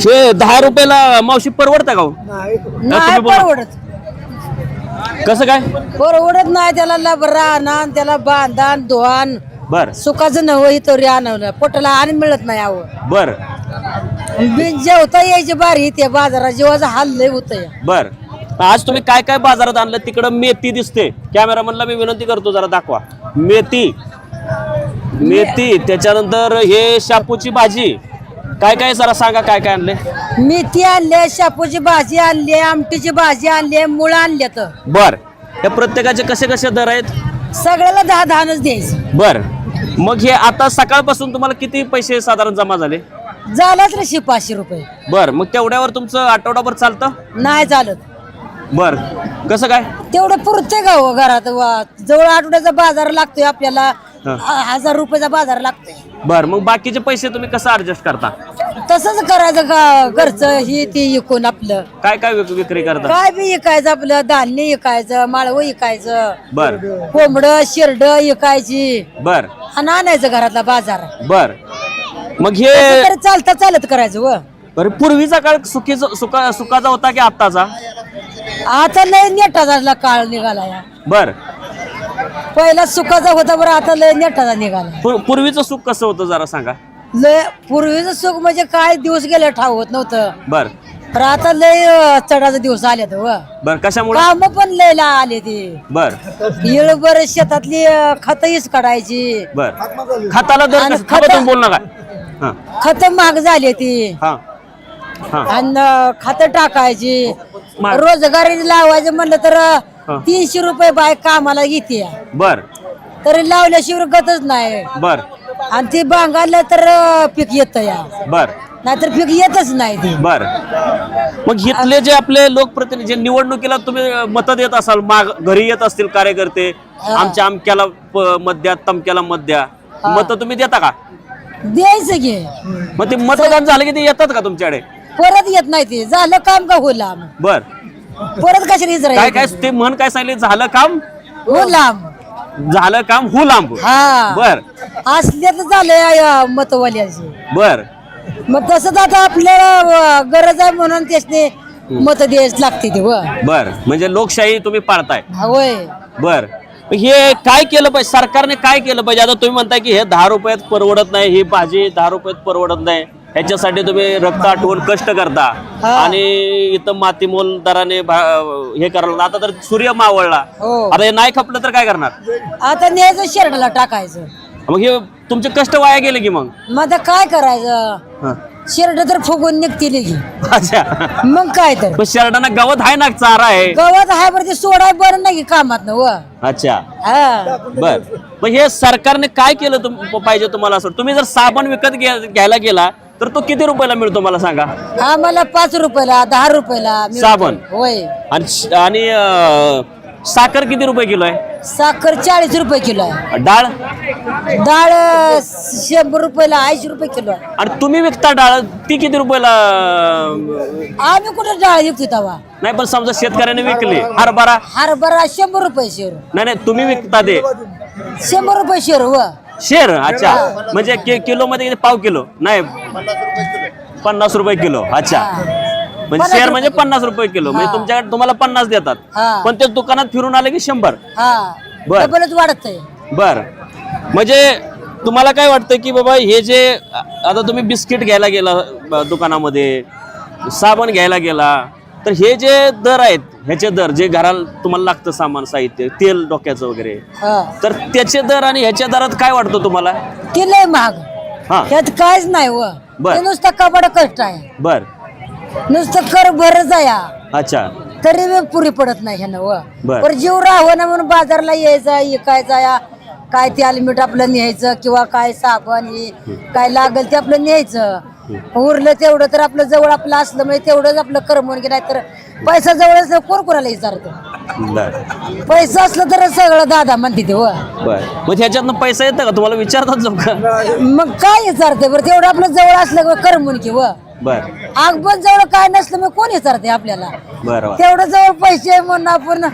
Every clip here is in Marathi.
हे दहा रुपयाला मावशी परवडतं का हो? नाही. बोला. परवडत. कसं काय? परवडत नाही त्याला लबरा आणा त्याला बांधान धुवान बर. सुखाचं नवं ही तरी आणवलं पोटाला आणि मिळत नाही अहो बर. जेवता यायची बारी इथे बाजारात. जेव्हा हाल लय होत बर. आज तुम्ही काय काय बाजारात आणलं? तिकडं मेथी दिसते. कॅमेरामनला मी विनंती करतो जरा दाखवा. मेथी. मेथी. त्याच्यानंतर हे शापूची भाजी. काय काय जरा सांगा काय काय आणले? मेथी आणले शापूची भाजी आणली आमटीची भाजी आणली मुळं आणले तर बर. या प्रत्येकाचे कसे कसे दर आहेत? सगळ्याला दहा दहानच द्यायचं. बर. मग हे आता सकाळपासून तुम्हाला किती पैसे साधारण जमा झाले? झालाच रे पाचशे रुपये. बर. मग तेवढ्यावर तुमचं आठवडाभर चालतं? नाही चालत. बर. कसं काय? तेवढं पुरते का हो घरात? वा जवळ आठवड्याचा बाजार लागतोय आपल्याला. हा. हजार रुपयाचा बाजार लागतोय. बर. मग बाकीचे पैसे तुम्ही कसं ऍडजस्ट करता? तसंच करायचं का? घरचं ही ती इकून आपलं. काय काय विक- विक्री करता? काय बी इकायचं आपलं धान्य इकायचं माळवं इकायचं. बर. कोंबड शिरड इकायची. बर. आणि आणायचं घरातला बाजार. बर. मग हे तरी चालता चालत करायचं व. बरं पूर्वीचा काळ सुखीचा सुका सुखाचा होता की आत्ताचा? आता लय नेटा झाला काळ निघाला या. बर. पहिला सुखाचा होता बरं आता लय नेटाचा निघाला. पूर्वीचं सुख कसं होतं जरा सांगा? लय पूर्वीचं सुख म्हणजे काय दिवस गेले ठाव होत नव्हतं. बर. तर आता लय अं, चढाचे दिवस आले व बर कशामुळे? काम पण लय ला आले ते. बर. येळभर शेतातली खतईच काढायची. बर. खताला दर आणि कसं- थांबा खतं- बोल नका. हा. खत महाग झाली ती. हा. हा. आणि खत टाकायची. रोजगारी लावायचं म्हणलं तर तीनशे रुपये बाय कामाला घेते. बर. तरी लावल्याशिवाय गतच नाही. बर. आणि ती बांगायला तर पीक येत या. बर. नाहीतर पीक येतच नाही ते. बर. मग इथले जे आपले लोकप्रतिनिधी जे निवडणुकीला तुम्ही मत देत असाल माग घरी येत असतील कार्यकर्ते आमच्या अमक्याला प- मत द्या तमक्याला मत द्या. मत तुम्ही देता का? द्यायचं घे मग ते मतदान झालं की ते येतात का तुमच्याकडे? परत येत नाही ते. झालं काम का हो लांब बर. परत कशाला काय काय ते म्हण काय सांगितले झालं काम? हो लांब झालं काम हु लांब हा. बर. असले तर झाले मतवाल्याचे. बर. मग तसंच आता आपल्याला गरज आहे म्हणून त्यासने मत द्यायच लागते ते व. बर. म्हणजे लोकशाही तुम्ही पाळताय होय. बर. हे काय केलं पाहिजे? सरकारने काय केलं पाहिजे? आता तुम्ही म्हणताय की हे दहा रुपयात परवडत नाही ही भाजी दहा रुपयात परवडत नाही. ह्याच्यासाठी तुम्ही रक्त आठवून कष्ट करता. आणि इथं मातीमोल दराने हे करायला आता तर सूर्य मावळला. हो. आता हे नाही खपलं तर काय करणार? आता न्यायचं शेरडाला टाकायचं. मग हे तुमचे कष्ट वाया गेले की मग? मग आता काय करायचं? हा. शेरड तर फुगून निघतील की. अच्छा. मग काय तर. पण शर्टाना गवत आहे ना चारा आहे. गवत आहे बरं ते सोडाय बरं नाही की कामात ना व. अच्छा. हा. बर. मग हे सरकारने काय केलं तुम- पाहिजे तुम्हाला असं? तुम्ही जर साबण विकत घ्या- घ्यायला गेला तर तो किती रुपयाला मिळतो मला सांगा? आम्हाला पाच रुपयाला दहा रुपयाला मिळतो. साबण? होय. आणि श- आणि अं, साखर किती रुपये किलो आहे? साखर चाळीस रुपये किलो आहे. डाळ? डाळ अं, शंभर रुपयाला ऐंशी रुपये किलो आहे. आणि तुम्ही विकता डाळ ती किती रुपयाला अं, आम्ही कुठे डाळ विकतो तवा? नाही पण समजा शेतकऱ्याने विकली हरभरा. हरभरा शंभर रुपये शेर. नाही नाही तुम्ही विकता ते. शंभर रुपये शेर व. शेर अच्छा. म्हणजे किलो मध्ये? पाव किलो? नाही पन्नास रुपये किलो अच्छा. म्हणजे शेअर म्हणजे पन्नास रुपये किलो. म्हणजे तुमच्याकडे तुम्हाला पन्नास देतात. पण ते दुकानात फिरून आले की शंभर. बर. डबलच वाढत बर. म्हणजे तुम्हाला काय वाटतं की बाबा हे जे आता तुम्ही बिस्किट घ्यायला गेला दुकानामध्ये साबण घ्यायला गेला तर हे जे दर आहेत ह्याचे दर जे घराला तुम्हाला लागतं सामान साहित्य तेल डोक्याचं वगैरे तर त्याचे दर आणि ह्याच्या दरात काय वाटतं तुम्हाला? ते लय महाग. हा. त्यात काहीच नाही व. बर. ते नुसतं कपड कष्ट आहे. बर. नुसतं कर भरच आहे. अच्छा. तरी बी पुरी पडत नाही ह्यानं व. बर. पर जीव राहावं ना म्हणून बाजारला यायचा इकायचा या काय ते मीठ आपलं न्यायचं किंवा काय साबण हे काय लागेल ते आपलं न्यायचं. उरलं तेवढं तर आपलं जवळ आपलं असलं म्हणजे तेवढंच आपलं करमून की नाही तर पैसा जवळ असलं कोण कोणाला विचारतं? बर. पैसा असलं तर सगळं दादा म्हणते ते व. बर. मग ह्याच्यातनं पैसा येतं का? तुम्हाला विचारतात लोक? मग काय विचारते बरं? तेवढं आपलं जवळ असलं की करमून की व. बर. आग जवळ काय नसलं मग कोण विचारते आपल्याला? बर बर. तेवढं जवळ पैसे आहे म्हणून आपण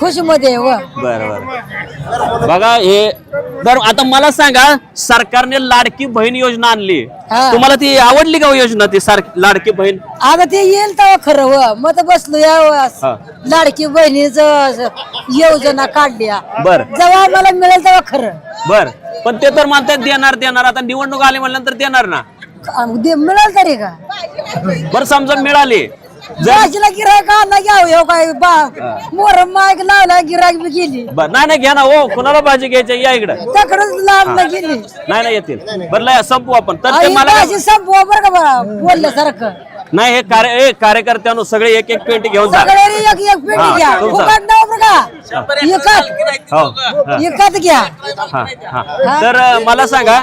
खुशीमध्ये आहे, व. बर बर. बघा हे तर आता मला सांगा सरकारने लाडकी बहीण योजना आणली. हा. तुम्हाला ती आवडली का हो योजना ती सार लाडकी बहीण? आता ते येईल तेव्हा खरं व. मग तर बसलो या हा. लाडकी बहिणीच योजना काढल्या. बर. जेव्हा आम्हाला मिळेल तेव्हा खरं. बर. पण ते तर म्हणतात देणार देणार. आता निवडणूक आली म्हणल्यानंतर देणार ना? दे- मिळेल तरी का? बरं समजा मिळाली. जर भाजीला गिरायक आणला घ्यावं हो काय बा मोर माग लावला गिरायक बी गेली. बर नाही नाही घ्या ना हो कुणाला भाजी घ्यायची या इकडे. तकडच लांब गेली. नाही नाही येतील. बरं लय संपू आपण. तर ते आई मला भाजी संपवा बरं का बा बोलल्यासारखं. नाही हे कार्य ए, कार्यकर्त्यानु सगळे एक एक पेटी घेऊन जा. सगळे एक एक पेटी हा, घ्या. तुमचा. फुकट नाव बरं का एकत हो हा, एकत घ्या. हा, हा. तर अं, मला सांगा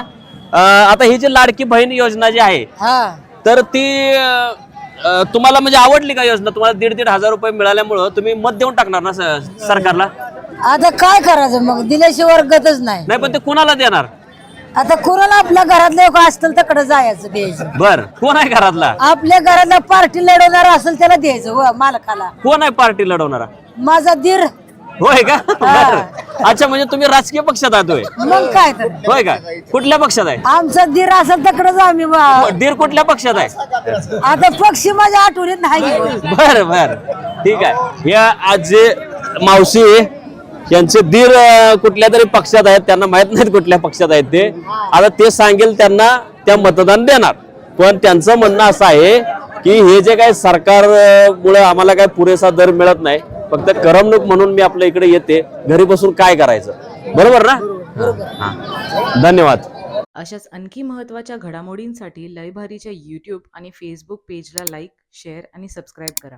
आता ही जी लाडकी बहीण योजना जी आहे हा. तर ती अं, तुम्हाला म्हणजे आवडली का योजना? तुम्हाला दीड दीड हजार रुपये मिळाल्यामुळं तुम्ही मत देऊन टाकणार ना स- सरकारला? आता काय करायचं? मग दिल्याशिवाय गतच नाही. नाही पण ते कुणाला देणार? आता कोणाला आपल्या घरातलं एक असतील तिकडे जायचं द्यायचं. बर. कोण आहे घरातला? आपल्या घरातला पार्टी लढवणार असेल त्याला द्यायचं व मालकाला. कोण आहे पार्टी लढवणारा? माझा दीर होय का? बरं. अच्छा म्हणजे तुम्ही राजकीय पक्षात आहात होय. मग काय तर. होय का? कुठल्या पक्षात आहे? आमचा दीर असेल तिकडेच आम्ही बा- दीर कुठल्या पक्षात आहे? आता पक्षी माझ्या आठवणीत नाही. बर बर. ठीक आहे. या आज जे मावशी यांचे दीर अं, कुठल्या तरी पक्षात आहेत त्यांना माहीत नाहीत कुठल्या पक्षात आहेत ते. आता ते सांगेल त्यांना त्या मतदान देणार. पण त्यांचं म्हणणं असं आहे की हे जे काय सरकार अं, मुळे आम्हाला काय पुरेसा दर मिळत नाही फक्त करमणूक म्हणून मी आपल्या इकडे येते. घरी बसून काय करायचं? बरोबर ना? धन्यवाद. अशाच आणखी महत्त्वाच्या घडामोडींसाठी लयभारीच्या यूट्यूब आणि फेसबुक पेजला लाईक शेअर आणि सबस्क्राईब करा.